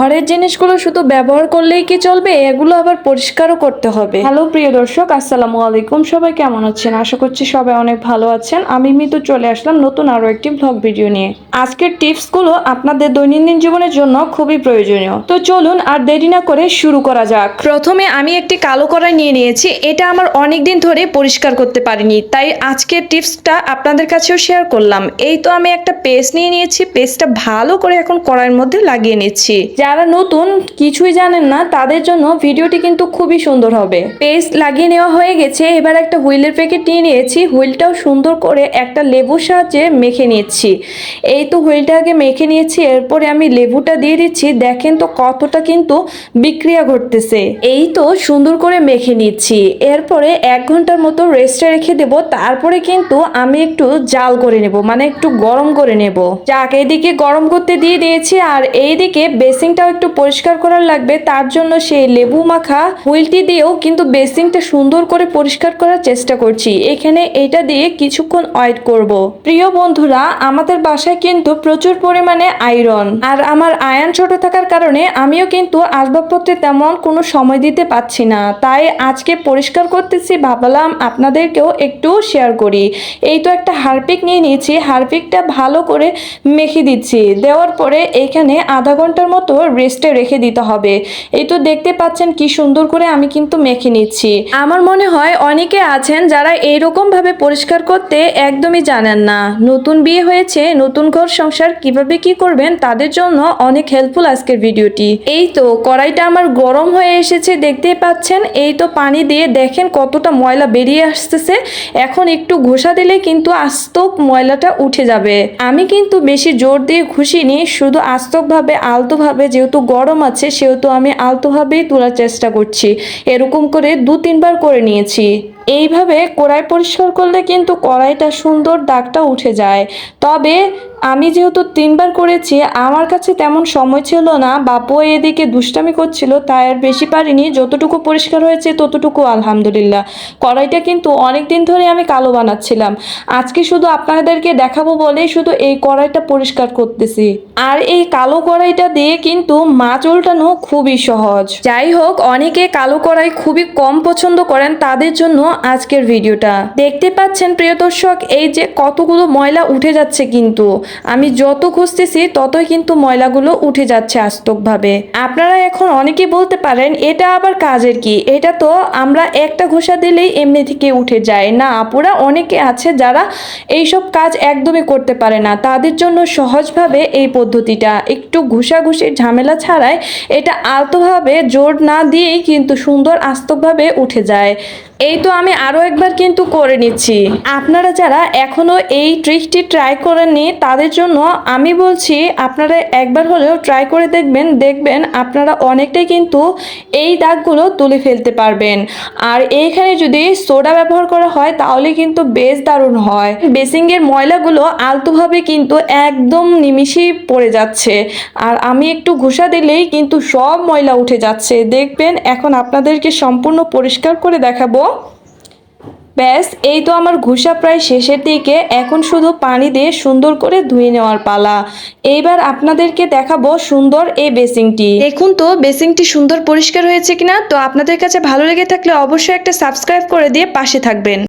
ঘরের জিনিসগুলো শুধু ব্যবহার করলেই কি চলবে? এগুলো আবার পরিষ্কারও করতে হবে। হ্যালো প্রিয় দর্শক আসসালামু আলাইকুম। সবাই কেমন আছেন? আশা করছি সবাই অনেক ভালো আছেন। আমি মিতু চলে আসলাম নতুন আরও একটি ব্লগ ভিডিও নিয়ে। আজকের টিপসগুলো আপনাদের দৈনন্দিন জীবনের জন্য খুবই প্রয়োজনীয়। তো চলুন আর দেরি না করে শুরু করা যাক। প্রথমে আমি একটি কালো কড়াই নিয়ে নিয়েছি। এটা আমার অনেক দিন ধরে পরিষ্কার করতে পারিনি তাই আজকের টিপসটা আপনাদের কাছেও শেয়ার করলাম। এই তো আমি একটা পেস্ট নিয়ে নিয়েছি। পেস্টটা ভালো করে এখন কড়াইয়ের মধ্যে লাগিয়ে নিচ্ছি। যারা নতুন, কিছুই জানেন না, তাদের জন্য ভিডিওটি কিন্তু খুবই সুন্দর হবে। পেস্ট লাগিয়ে নেওয়া হয়ে গেছে, এবার একটা হুইলের প্যাকেট নিয়ে নিয়েছি। হুইলটাও সুন্দর করে একটা লেবুর সাহায্যে মেখে নিচ্ছি। এই তো হুইলটা আগে মেখে নিয়েছি, এরপরে আমি লেবুটা দিয়ে দিচ্ছি। দেখেন তো কতটা কিন্তু বিক্রিয়া ঘটতেছে। এই তো সুন্দর করে মেখে নিচ্ছি। এরপরে এক ঘণ্টার মতো রেস্টে রেখে দেব। তারপরে কিন্তু আমি একটু জাল করে নেব মানে একটু গরম করে নেব। যাক এইদিকে গরম করতে দিয়ে দিয়েছি, আর এইদিকে বেসিংটাও একটু পরিষ্কার করার লাগবে, তার জন্য সেই লেবু মাখা হুইলটি দিয়েও কিন্তু বেসিংটা সুন্দর করে পরিষ্কার করার চেষ্টা করছি। এখানে এটা দিয়ে কিছুক্ষণ ওয়েট করব। প্রিয় বন্ধুরা, আমাদের বাসায় কিন্তু প্রচুর পরিমাণে আয়রন। আর আমার আয়ন ছোট থাকার কারণে আমিও কিন্তু আসবাবপত্রে তেমন কোনো সময় দিতে পারছি না। তাই আজকে পরিষ্কার করতেছি, ভাবলাম আপনাদেরকেও একটু শেয়ার করি। এই তো একটা হারপিক নিয়ে নিয়েছি, হারপিকটা ভালো করে মেখে দিচ্ছি। দেওয়ার পরে এইখানে আধা ঘণ্টার মতো রেস্টে রেখে দিতে হবে। এই তো দেখতে পাচ্ছেন কি সুন্দর করে আমি কিন্তু মেখে নিচ্ছি। আমার মনে হয় অনেকে আছেন যারা এইরকম ভাবে পরিষ্কার করতে একদমই জানেন না। নতুন বিয়ে হয়েছে, নতুন ঘর সংসার কীভাবে কি করবেন তাদের জন্য অনেক হেল্পফুল আজকের ভিডিওটি। এই তো কড়াইটা আমার গরম হয়ে এসেছে, দেখতেই পাচ্ছেন। এই তো পানি দিয়ে দেখেন কতটা ময়লা বেরিয়ে আসতেছে। এখন একটু ঘষা দিলে কিন্তু আস্তক ময়লাটা উঠে যাবে। আমি কিন্তু বেশি জোর দিয়ে ঘুষিনি, শুধু আস্তকভাবে, আলতোভাবে যেহেতু গরম আছে, সেহেতু আমি আলতোভাবেই তোলার চেষ্টা করছি। এরকম করে দু তিনবার করে নিয়েছি। এইভাবে কড়াই পরিষ্কার করলে কিন্তু কড়াইটা সুন্দর দাগটা উঠে যায়। তবে আমি যেহেতু তিনবার করেছি, আমার কাছে তেমন সময় ছিল না, বাপু এদিকে দুষ্টামি করছিল, তাই আর বেশি পারিনি। যতটুকু পরিষ্কার হয়েছে ততটুকু আলহামদুলিল্লাহ। কড়াইটা কিন্তু অনেক দিন ধরে আমি কালো বানাচ্ছিলাম। আজকে শুধু আপনাদেরকে দেখাবো বলেই শুধু এই কড়াইটা পরিষ্কার করতেছি। আর এই কালো কড়াইটা দিয়ে কিন্তু মাছ উল্টানো খুবই সহজ। যাই হোক, অনেকে কালো কড়াই খুবই কম পছন্দ করেন, তাদের জন্য আজকের ভিডিওটা। দেখতে পাচ্ছেন প্রিয় দর্শক, এই যে কতগুলো ময়লা উঠে যাচ্ছে কিন্তু। আমি যত খুঁজতেছি, ততই কিন্তু ময়লাগুলো উঠে যাচ্ছে আস্তকভাবে। আপনারা এখন অনেকেই বলতে পারেন, এটা আবার কাজের কি? এটা তো আমরা একটা ঘোষা দিলেই এমনি থেকে উঠে যায়। না, আপুরা অনেকে আছে যারা এইসব কাজ একদমই করতে পারে না। তাদের জন্য সহজভাবে এই পদ্ধতিটা। একটু ঘুষাঘুষির ঝামেলা ছাড়াই এটা আলতোভাবে জোর না দিয়েই কিন্তু সুন্দর আস্তকভাবে উঠে যায়। এই তো আমি আরও একবার কিন্তু করে নিচ্ছি। আপনারা যারা এখনও এই ট্রিকটি ট্রাই করেননি, তাদের জন্য আমি বলছি, আপনারা একবার হলেও ট্রাই করে দেখবেন দেখবেন আপনারা অনেকটাই কিন্তু এই দাগগুলো তুলে ফেলতে পারবেন। আর এইখানে যদি সোডা ব্যবহার করা হয়, তাহলে কিন্তু বেশ দারুণ হয়। বেসিংয়ের ময়লাগুলো আলতোভাবে কিন্তু একদম নিমিষেই পড়ে যাচ্ছে। আর আমি একটু ঘুষা দিলেই কিন্তু সব ময়লা উঠে যাচ্ছে। দেখবেন, এখন আপনাদেরকে সম্পূর্ণ পরিষ্কার করে দেখাবো। ব্যাস, এই তো আমার ঘুষা প্রায় শেষের দিকে। এখন শুধু পানি দিয়ে সুন্দর করে ধুয়ে নেওয়ার পালা। এইবার আপনাদেরকে দেখাবো সুন্দর এই বেসিংটি দেখুন তো বেসিংটি সুন্দর পরিষ্কার হয়েছে কিনা? তো আপনাদের কাছে ভালো লেগে থাকলে অবশ্যই একটা সাবস্ক্রাইব করে দিয়ে পাশে থাকবেন।